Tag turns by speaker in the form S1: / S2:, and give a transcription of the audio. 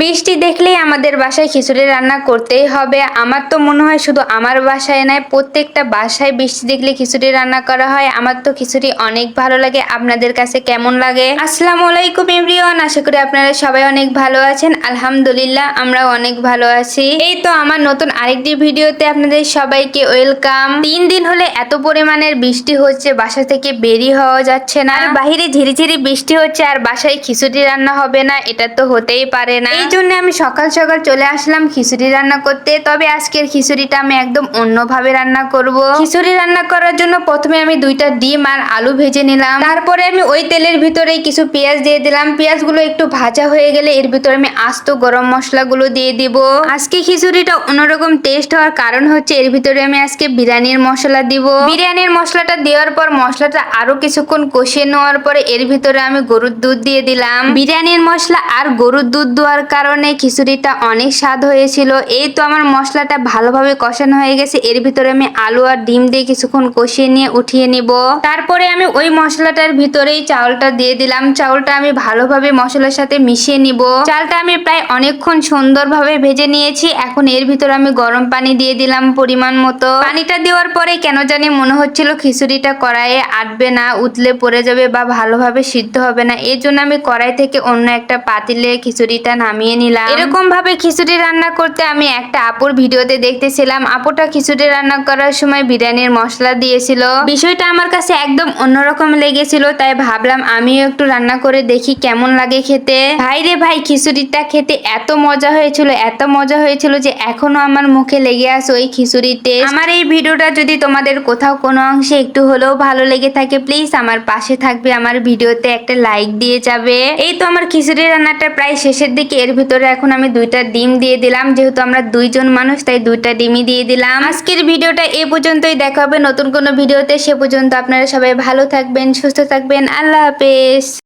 S1: বৃষ্টি দেখলেই আমাদের বাসায় খিচুড়ি রান্না করতেই হবে। আমার তো মনে হয় শুধু আমার বাসায় নয়, প্রত্যেকটা বাসায় বৃষ্টি দেখলে খিচুড়ি রান্না করা হয়। আমার তো খিচুড়ি অনেক ভালো লাগে। আপনাদের কাছে কেমন লাগে? আসসালামু আলাইকুম এভরিওয়ান, আশা করি আপনারা সবাই অনেক ভালো আছেন। আলহামদুলিল্লাহ আমরা অনেক ভালো আছি। এই তো আমার নতুন আরেকটি ভিডিওতে আপনাদের সবাইকে ওয়েলকাম। তিন দিন হলে এত পরিমাণের বৃষ্টি হচ্ছে, বাসা থেকে বেরি হওয়া যাচ্ছে না। আর বাহিরে ঝিরিঝিরি বৃষ্টি হচ্ছে, আর বাসায় খিচুড়ি রান্না হবে না, এটা তো হতেই পারে না। এই জন্য আমি সকাল সকাল চলে আসলাম খিচুড়ি রান্না করতে। তবে আজকের খিচুড়িটা আমি একদম অন্যভাবে রান্না করব। খিচুড়ি রান্না করার জন্য প্রথমে আমি দুইটা ডিম আর আলু ভেজে নিলাম। তারপরে আমি ওই তেলের ভিতরে কিছু পেঁয়াজ দিয়ে দিলাম। পেঁয়াজগুলো একটু ভাজা হয়ে গেলে এর ভিতরে আমি আস্ত গরম মশলাগুলো দিয়ে দিব। আজকে খিচুড়িটা অন্যরকম টেস্ট হওয়ার কারণ হচ্ছে এর ভিতরে আমি আজকে বিরিয়ানির মশলা দিব। বিরিয়ানির মশলাটা দেওয়ার পর মশলাটা আরও কিছুক্ষণ কষিয়ে নেওয়ার পরে এর ভিতরে আমি গরুর দুধ দিয়ে দিলাম। বিরিয়ানির মশলা আর গরুর দুধ দেওয়ার কারণে খিচুড়িটা অনেক স্বাদ হয়েছিল। এই তো আমার মশলাটা ভালোভাবে কষানো হয়ে গেছে। এর ভিতরে আমি আলু আর ডিম দিয়ে কিছুক্ষণ কষিয়ে নিয়ে উঠিয়ে নিব। তারপরে আমি ওই মশলাটার ভিতরেই চাউলটা দিয়ে দিলাম। চাউলটা আমি ভালোভাবে মশলার সাথে মিশিয়ে নিব। চালটা আমি প্রায় অনেকক্ষণ সুন্দরভাবে ভেজে নিয়েছি। এখন এর ভিতরে আমি গরম পানি দিয়ে দিলাম পরিমাণ মতো। পানিটা দেওয়ার পরে কেন জানি মনে হচ্ছিল খিচুড়িটা কড়াইয়ে আটবে না, উতলে পড়ে যাবে বা ভালোভাবে সিদ্ধ হবে না। এর জন্য আমি কড়াই থেকে অন্য একটা পাতিলে খিচুড়িটা নামিয়ে নিলাম। এরকম ভাবে খিচুড়ি রান্না করতে আমি একটা আপুর ভিডিওতে দেখতেছিলাম। আপুটা খিচুড়ি রান্না করার সময় বিরিয়ানির মশলা দিয়েছিল। বিষয়টা আমার কাছে একদম অন্যরকম লেগেছিল, তাই ভাবলাম আমিও একটু রান্না করে দেখি কেমন লাগে খেতে। ভাই রে ভাই, খিচুড়িটা খেতে এত মজা হয়েছিল, এত মজা হয়েছিল যে এখনও আমার মুখে লেগে আছে ওই খিচুড়িতে আমার এই ভিডিওটা যদি তোমাদের কোথাও কোনো অংশে একটু হলেও ভালো লেগে থাকে প্লিজ আমার পাশে থাকবে, আমার ভিডিওতে একটা লাইক দিয়ে যাবে। এই তো আমার খিচুড়ি রান্নাটা প্রায় শেষের দিকে এর ভিতরে এখন আমি দুইটা ডিম দিয়ে দিলাম, যেহেতু আমরা দুইজন মানুষ, তাই দুইটা ডিমই দিয়ে দিলাম। আজকের ভিডিওটা এ পর্যন্তই, দেখা হবে নতুন কোনো ভিডিওতে, সে পর্যন্ত আপনারা সবাই ভালো থাকবেন, সুস্থ থাকবেন, আল্লাহ হাফেজ।